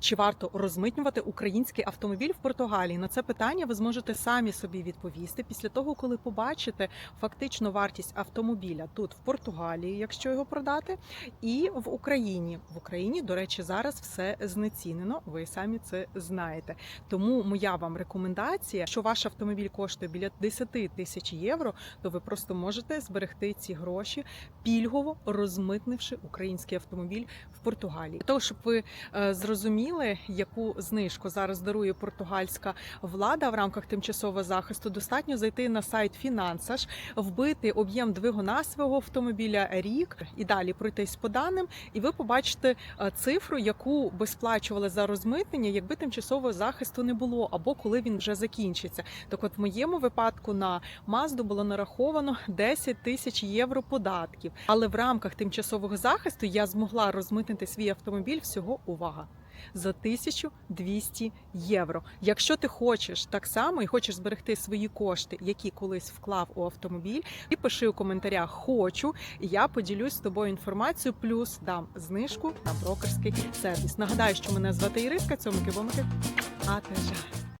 Чи варто розмитнювати український автомобіль в Португалії? На це питання ви зможете самі собі відповісти після того, коли побачите фактично вартість автомобіля тут в Португалії, якщо його продати, і в Україні. В Україні, до речі, зараз все знецінено. Ви самі це знаєте. Тому моя вам рекомендація, що ваш автомобіль коштує біля 10 тисяч євро, то ви просто можете зберегти ці гроші пільгово розмитнивши український автомобіль в Португалії. Для того, щоб ви е, зрозуміли, яку знижку зараз дарує португальська влада в рамках тимчасового захисту, достатньо зайти на сайт Фінансаж, вбити об'єм двигуна свого автомобіля рік і далі пройтись по даним, і ви побачите е, цифру, яку би сплачували за розмитнення, якби тимчасового захисту не було, або коли він вже закінчиться. Так, от в моєму випадку на Мазду було нараховано 10 тисяч євро податків. Але в рамках тимчасового захисту я змогла розмитнити свій автомобіль всього увага. За 1200 євро. Якщо ти хочеш так само і хочеш зберегти свої кошти, які колись вклав у автомобіль, і пиши у коментарях Хочу, і я поділюсь з тобою інформацією, плюс дам знижку на брокерський сервіс. Нагадаю, що мене звати Іриска, цьому кивомики. А те.